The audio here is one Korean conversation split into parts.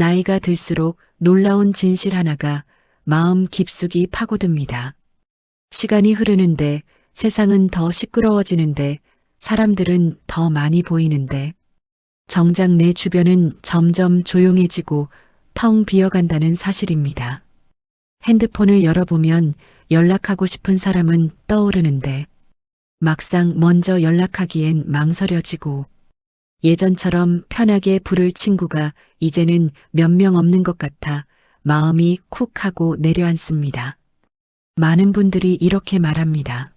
나이가 들수록 놀라운 진실 하나가 마음 깊숙이 파고듭니다. 시간이 흐르는데 세상은 더 시끄러워지는데 사람들은 더 많이 보이는데 정작 내 주변은 점점 조용해지고 텅 비어간다는 사실입니다. 핸드폰을 열어보면 연락하고 싶은 사람은 떠오르는데 막상 먼저 연락하기엔 망설여지고 예전처럼 편하게 부를 친구가 이제는 몇 명 없는 것 같아 마음이 쿡 하고 내려앉습니다. 많은 분들이 이렇게 말합니다.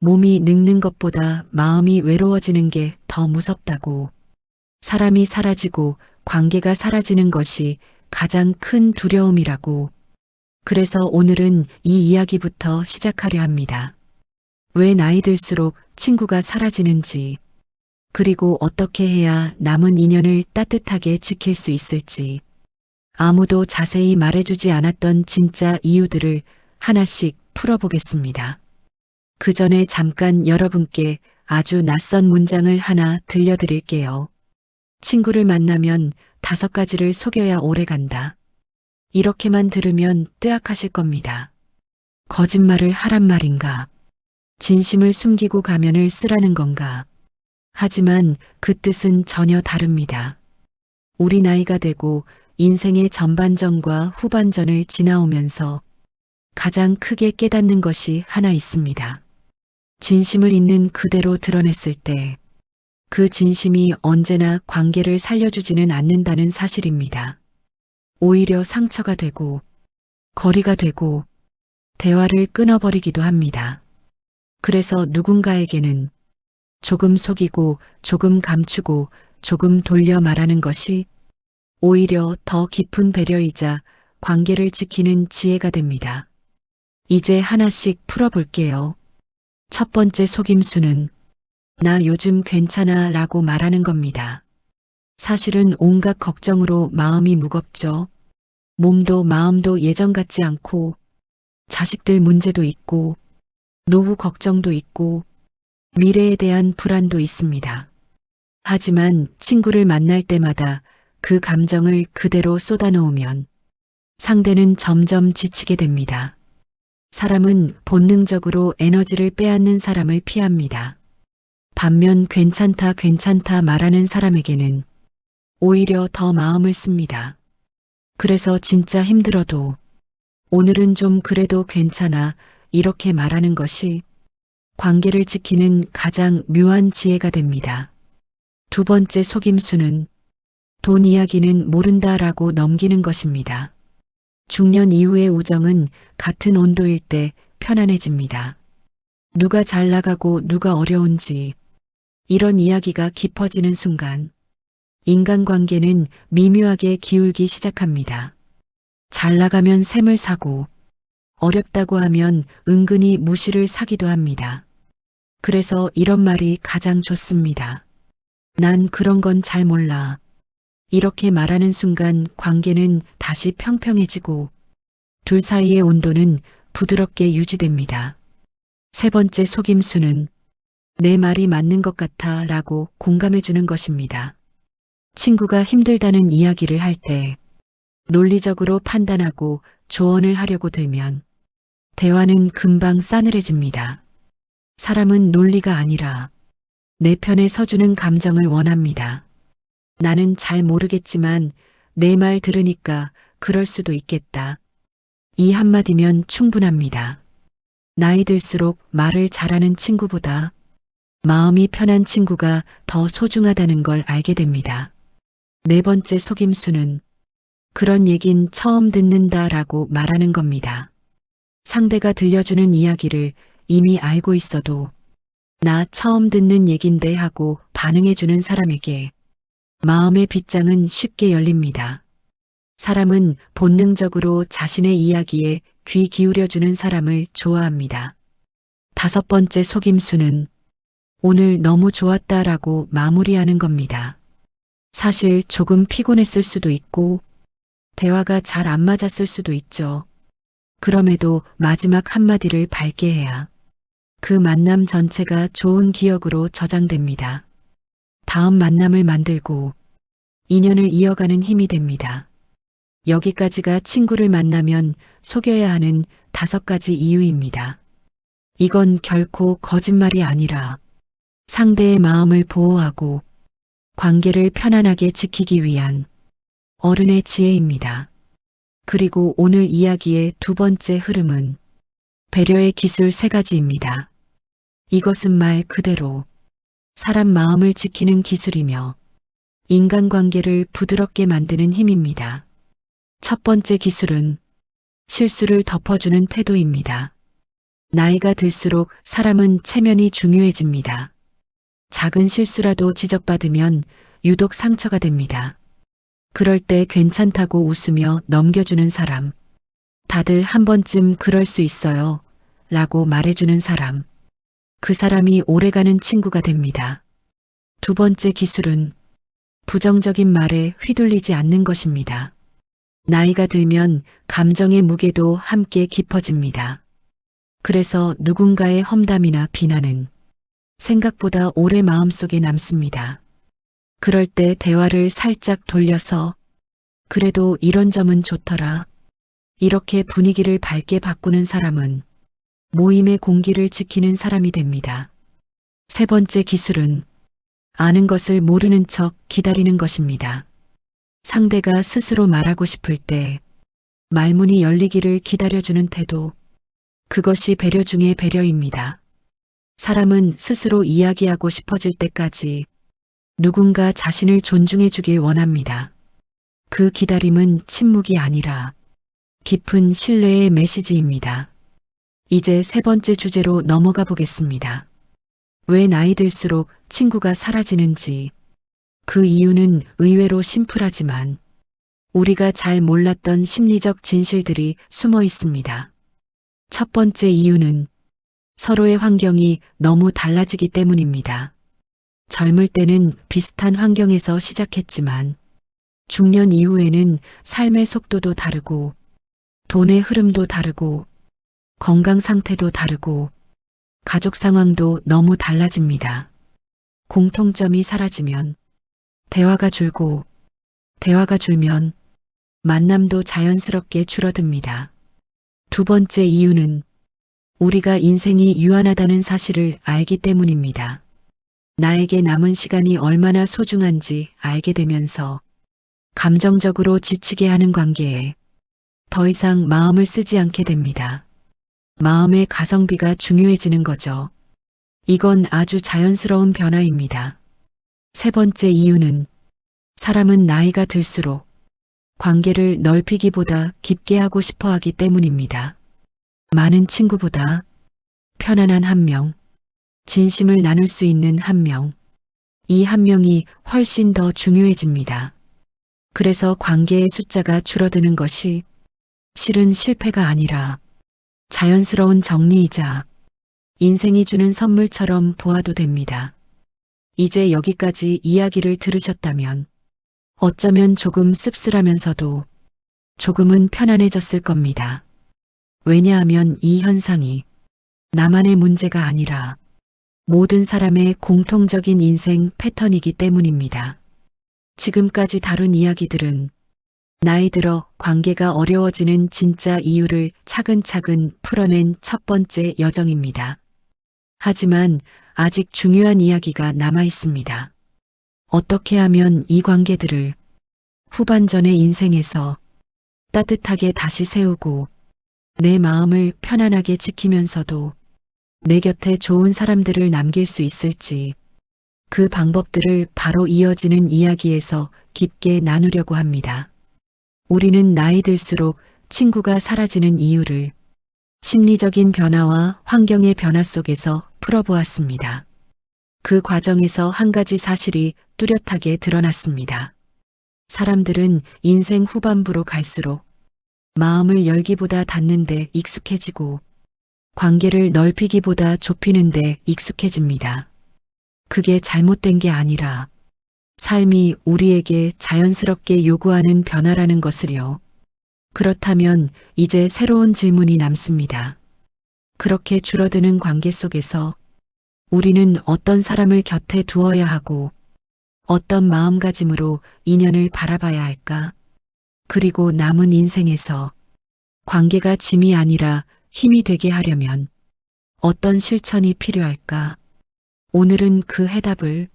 몸이 늙는 것보다 마음이 외로워지는 게 더 무섭다고. 사람이 사라지고 관계가 사라지는 것이 가장 큰 두려움이라고. 그래서 오늘은 이 이야기부터 시작하려 합니다. 왜 나이 들수록 친구가 사라지는지, 그리고 어떻게 해야 남은 인연을 따뜻하게 지킬 수 있을지, 아무도 자세히 말해주지 않았던 진짜 이유들을 하나씩 풀어보겠습니다. 그 전에 잠깐 여러분께 아주 낯선 문장을 하나 들려드릴게요. 친구를 만나면 다섯 가지를 속여야 오래 간다. 이렇게만 들으면 뜨악하실 겁니다. 거짓말을 하란 말인가? 진심을 숨기고 가면을 쓰라는 건가? 하지만 그 뜻은 전혀 다릅니다. 우리 나이가 되고 인생의 전반전과 후반전을 지나오면서 가장 크게 깨닫는 것이 하나 있습니다. 진심을 있는 그대로 드러냈을 때 그 진심이 언제나 관계를 살려주지는 않는다는 사실입니다. 오히려 상처가 되고 거리가 되고 대화를 끊어버리기도 합니다. 그래서 누군가에게는 조금 속이고 조금 감추고 조금 돌려 말하는 것이 오히려 더 깊은 배려이자 관계를 지키는 지혜가 됩니다. 이제 하나씩 풀어볼게요. 첫 번째 속임수는 나 요즘 괜찮아 라고 말하는 겁니다. 사실은 온갖 걱정으로 마음이 무겁죠. 몸도 마음도 예전 같지 않고 자식들 문제도 있고 노후 걱정도 있고 미래에 대한 불안도 있습니다. 하지만 친구를 만날 때마다 그 감정을 그대로 쏟아놓으면 상대는 점점 지치게 됩니다. 사람은 본능적으로 에너지를 빼앗는 사람을 피합니다. 반면 괜찮다 괜찮다 말하는 사람에게는 오히려 더 마음을 씁니다. 그래서 진짜 힘들어도 오늘은 좀 그래도 괜찮아 이렇게 말하는 것이 관계를 지키는 가장 묘한 지혜가 됩니다. 두 번째 속임수는 돈 이야기는 모른다라고 넘기는 것입니다. 중년 이후의 우정은 같은 온도일 때 편안해집니다. 누가 잘 나가고 누가 어려운지 이런 이야기가 깊어지는 순간 인간관계는 미묘하게 기울기 시작합니다. 잘 나가면 샘을 사고 어렵다고 하면 은근히 무시를 사기도 합니다. 그래서 이런 말이 가장 좋습니다. 난 그런 건 잘 몰라. 이렇게 말하는 순간 관계는 다시 평평해지고 둘 사이의 온도는 부드럽게 유지됩니다. 세 번째 속임수는 내 말이 맞는 것 같아 라고 공감해 주는 것입니다. 친구가 힘들다는 이야기를 할 때 논리적으로 판단하고 조언을 하려고 들면 대화는 금방 싸늘해집니다. 사람은 논리가 아니라 내 편에 서주는 감정을 원합니다. 나는 잘 모르겠지만 내 말 들으니까 그럴 수도 있겠다. 이 한마디면 충분합니다. 나이 들수록 말을 잘하는 친구보다 마음이 편한 친구가 더 소중하다는 걸 알게 됩니다. 네 번째 속임수는 그런 얘긴 처음 듣는다라고 말하는 겁니다. 상대가 들려주는 이야기를 이미 알고 있어도 나 처음 듣는 얘긴데 하고 반응해주는 사람에게 마음의 빗장은 쉽게 열립니다. 사람은 본능적으로 자신의 이야기에 귀 기울여주는 사람을 좋아합니다. 다섯 번째 속임수는 오늘 너무 좋았다라고 마무리하는 겁니다. 사실 조금 피곤했을 수도 있고 대화가 잘 안 맞았을 수도 있죠. 그럼에도 마지막 한마디를 밝게 해야 그 만남 전체가 좋은 기억으로 저장됩니다. 다음 만남을 만들고 인연을 이어가는 힘이 됩니다. 여기까지가 친구를 만나면 속여야 하는 다섯 가지 이유입니다. 이건 결코 거짓말이 아니라 상대의 마음을 보호하고 관계를 편안하게 지키기 위한 어른의 지혜입니다. 그리고 오늘 이야기의 두 번째 흐름은 배려의 기술 세 가지입니다. 이것은 말 그대로 사람 마음을 지키는 기술이며 인간관계를 부드럽게 만드는 힘입니다. 첫 번째 기술은 실수를 덮어주는 태도입니다. 나이가 들수록 사람은 체면이 중요해집니다. 작은 실수라도 지적받으면 유독 상처가 됩니다. 그럴 때 괜찮다고 웃으며 넘겨주는 사람. 다들 한 번쯤 그럴 수 있어요. 라고 말해주는 사람. 그 사람이 오래가는 친구가 됩니다. 두 번째 기술은 부정적인 말에 휘둘리지 않는 것입니다. 나이가 들면 감정의 무게도 함께 깊어집니다. 그래서 누군가의 험담이나 비난은 생각보다 오래 마음속에 남습니다. 그럴 때 대화를 살짝 돌려서 그래도 이런 점은 좋더라. 이렇게 분위기를 밝게 바꾸는 사람은 모임의 공기를 지키는 사람이 됩니다. 세 번째 기술은 아는 것을 모르는 척 기다리는 것입니다. 상대가 스스로 말하고 싶을 때 말문이 열리기를 기다려주는 태도. 그것이 배려 중의 배려입니다. 사람은 스스로 이야기하고 싶어질 때까지 누군가 자신을 존중해 주길 원합니다. 그 기다림은 침묵이 아니라 깊은 신뢰의 메시지입니다. 이제 세 번째 주제로 넘어가 보겠습니다. 왜 나이 들수록 친구가 사라지는지 그 이유는 의외로 심플하지만 우리가 잘 몰랐던 심리적 진실들이 숨어 있습니다. 첫 번째 이유는 서로의 환경이 너무 달라지기 때문입니다. 젊을 때는 비슷한 환경에서 시작했지만 중년 이후에는 삶의 속도도 다르고 돈의 흐름도 다르고 건강 상태도 다르고 가족 상황도 너무 달라집니다. 공통점이 사라지면 대화가 줄고 대화가 줄면 만남도 자연스럽게 줄어듭니다. 두 번째 이유는 우리가 인생이 유한하다는 사실을 알기 때문입니다. 나에게 남은 시간이 얼마나 소중한지 알게 되면서 감정적으로 지치게 하는 관계에 더 이상 마음을 쓰지 않게 됩니다. 마음의 가성비가 중요해지는 거죠. 이건 아주 자연스러운 변화입니다. 세 번째 이유는 사람은 나이가 들수록 관계를 넓히기보다 깊게 하고 싶어 하기 때문입니다. 많은 친구보다 편안한 한 명, 진심을 나눌 수 있는 한 명, 이 한 명이 훨씬 더 중요해집니다. 그래서 관계의 숫자가 줄어드는 것이 실은 실패가 아니라 자연스러운 정리이자 인생이 주는 선물처럼 보아도 됩니다. 이제 여기까지 이야기를 들으셨다면 어쩌면 조금 씁쓸하면서도 조금은 편안해졌을 겁니다. 왜냐하면 이 현상이 나만의 문제가 아니라 모든 사람의 공통적인 인생 패턴이기 때문입니다. 지금까지 다룬 이야기들은 나이 들어 관계가 어려워지는 진짜 이유를 차근차근 풀어낸 첫 번째 여정입니다. 하지만 아직 중요한 이야기가 남아 있습니다. 어떻게 하면 이 관계들을 후반전의 인생에서 따뜻하게 다시 세우고 내 마음을 편안하게 지키면서도 내 곁에 좋은 사람들을 남길 수 있을지 그 방법들을 바로 이어지는 이야기에서 깊게 나누려고 합니다. 우리는 나이 들수록 친구가 사라지는 이유를 심리적인 변화와 환경의 변화 속에서 풀어보았습니다. 그 과정에서 한 가지 사실이 뚜렷하게 드러났습니다. 사람들은 인생 후반부로 갈수록 마음을 열기보다 닫는데 익숙해지고 관계를 넓히기보다 좁히는데 익숙해집니다. 그게 잘못된 게 아니라 삶이 우리에게 자연스럽게 요구하는 변화라는 것을요. 그렇다면 이제 새로운 질문이 남습니다. 그렇게 줄어드는 관계 속에서 우리는 어떤 사람을 곁에 두어야 하고 어떤 마음가짐으로 인연을 바라봐야 할까? 그리고 남은 인생에서 관계가 짐이 아니라 힘이 되게 하려면 어떤 실천이 필요할까? 오늘은 그 해답을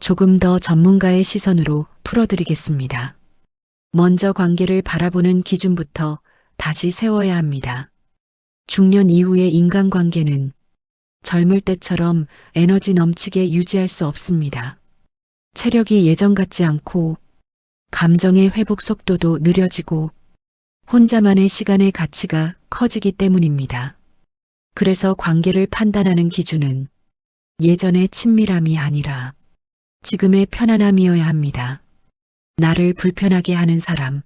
조금 더 전문가의 시선으로 풀어드리겠습니다. 먼저 관계를 바라보는 기준부터 다시 세워야 합니다. 중년 이후의 인간관계는 젊을 때처럼 에너지 넘치게 유지할 수 없습니다. 체력이 예전 같지 않고 감정의 회복 속도도 느려지고 혼자만의 시간의 가치가 커지기 때문입니다. 그래서 관계를 판단하는 기준은 예전의 친밀함이 아니라 지금의 편안함이어야 합니다. 나를 불편하게 하는 사람,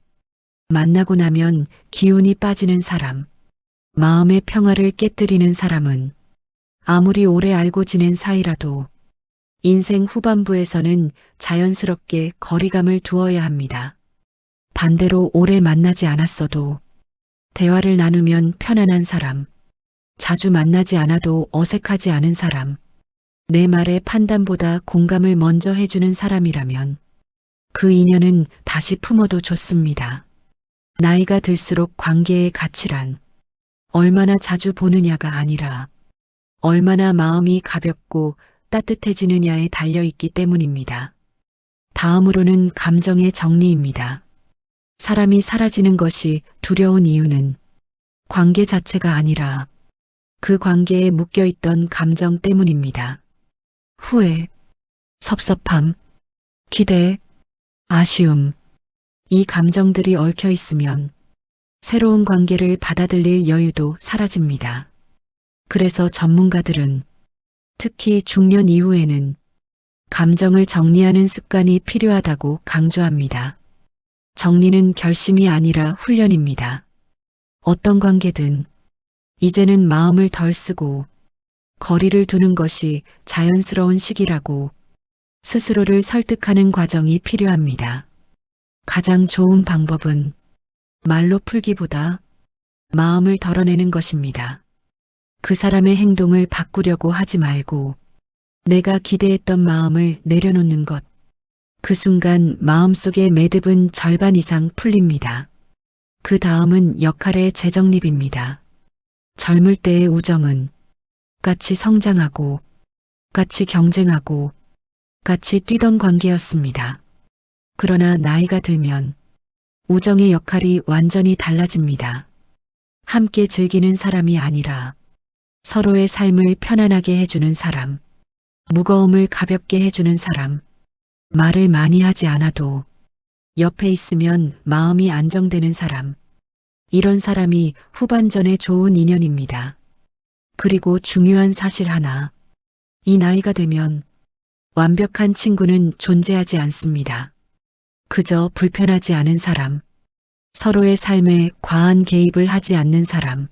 만나고 나면 기운이 빠지는 사람, 마음의 평화를 깨뜨리는 사람은 아무리 오래 알고 지낸 사이라도 인생 후반부에서는 자연스럽게 거리감을 두어야 합니다. 반대로 오래 만나지 않았어도 대화를 나누면 편안한 사람, 자주 만나지 않아도 어색하지 않은 사람, 내 말에 판단보다 공감을 먼저 해주는 사람이라면 그 인연은 다시 품어도 좋습니다. 나이가 들수록 관계의 가치란 얼마나 자주 보느냐가 아니라 얼마나 마음이 가볍고 따뜻해지느냐에 달려있기 때문입니다. 다음으로는 감정의 정리입니다. 사람이 사라지는 것이 두려운 이유는 관계 자체가 아니라 그 관계에 묶여있던 감정 때문입니다. 후회, 섭섭함, 기대, 아쉬움, 이 감정들이 얽혀 있으면 새로운 관계를 받아들일 여유도 사라집니다. 그래서 전문가들은 특히 중년 이후에는 감정을 정리하는 습관이 필요하다고 강조합니다. 정리는 결심이 아니라 훈련입니다. 어떤 관계든 이제는 마음을 덜 쓰고 거리를 두는 것이 자연스러운 시기라고 스스로를 설득하는 과정이 필요합니다. 가장 좋은 방법은 말로 풀기보다 마음을 덜어내는 것입니다. 그 사람의 행동을 바꾸려고 하지 말고 내가 기대했던 마음을 내려놓는 것. 그 순간 마음속의 매듭은 절반 이상 풀립니다. 그 다음은 역할의 재정립입니다. 젊을 때의 우정은 같이 성장하고 같이 경쟁하고 같이 뛰던 관계였습니다. 그러나 나이가 들면 우정의 역할이 완전히 달라집니다. 함께 즐기는 사람이 아니라 서로의 삶을 편안하게 해주는 사람, 무거움을 가볍게 해주는 사람, 말을 많이 하지 않아도 옆에 있으면 마음이 안정되는 사람, 이런 사람이 후반전에 좋은 인연입니다. 그리고 중요한 사실 하나, 이 나이가 되면 완벽한 친구는 존재하지 않습니다. 그저 불편하지 않은 사람, 서로의 삶에 과한 개입을 하지 않는 사람,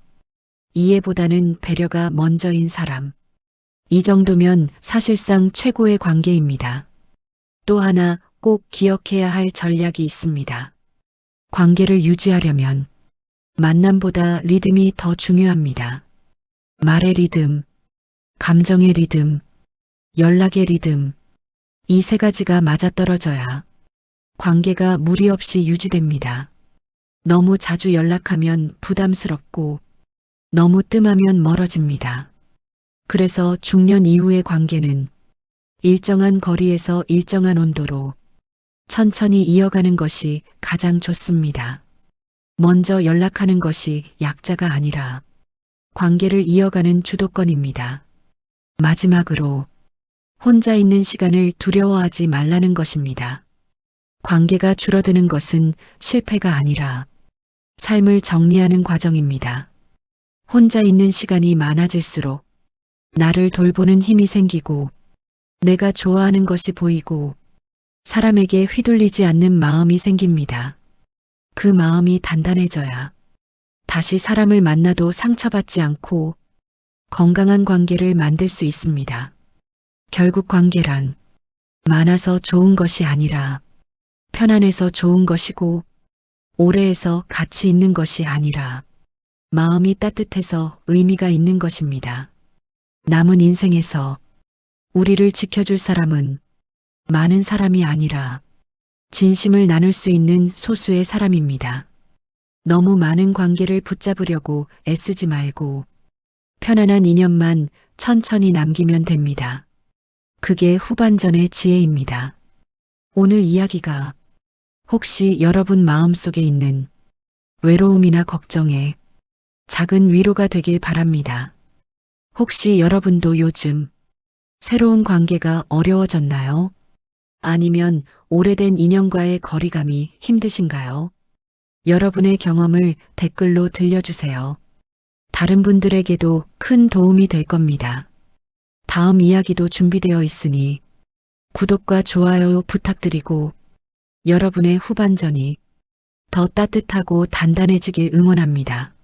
이해보다는 배려가 먼저인 사람. 이 정도면 사실상 최고의 관계입니다. 또 하나 꼭 기억해야 할 전략이 있습니다. 관계를 유지하려면 만남보다 리듬이 더 중요합니다. 말의 리듬, 감정의 리듬, 연락의 리듬, 이 세 가지가 맞아떨어져야 관계가 무리 없이 유지됩니다. 너무 자주 연락하면 부담스럽고 너무 뜸하면 멀어집니다. 그래서 중년 이후의 관계는 일정한 거리에서 일정한 온도로 천천히 이어가는 것이 가장 좋습니다. 먼저 연락하는 것이 약자가 아니라 관계를 이어가는 주도권입니다. 마지막으로 혼자 있는 시간을 두려워하지 말라는 것입니다. 관계가 줄어드는 것은 실패가 아니라 삶을 정리하는 과정입니다. 혼자 있는 시간이 많아질수록 나를 돌보는 힘이 생기고 내가 좋아하는 것이 보이고 사람에게 휘둘리지 않는 마음이 생깁니다. 그 마음이 단단해져야 다시 사람을 만나도 상처받지 않고 건강한 관계를 만들 수 있습니다. 결국 관계란 많아서 좋은 것이 아니라 편안해서 좋은 것이고 오래해서 가치 있는 것이 아니라 마음이 따뜻해서 의미가 있는 것입니다. 남은 인생에서 우리를 지켜줄 사람은 많은 사람이 아니라 진심을 나눌 수 있는 소수의 사람입니다. 너무 많은 관계를 붙잡으려고 애쓰지 말고 편안한 인연만 천천히 남기면 됩니다. 그게 후반전의 지혜입니다. 오늘 이야기가 혹시 여러분 마음속에 있는 외로움이나 걱정에 작은 위로가 되길 바랍니다. 혹시 여러분도 요즘 새로운 관계가 어려워졌나요? 아니면 오래된 인연과의 거리감이 힘드신가요? 여러분의 경험을 댓글로 들려주세요. 다른 분들에게도 큰 도움이 될 겁니다. 다음 이야기도 준비되어 있으니 구독과 좋아요 부탁드리고 여러분의 후반전이 더 따뜻하고 단단해지길 응원합니다.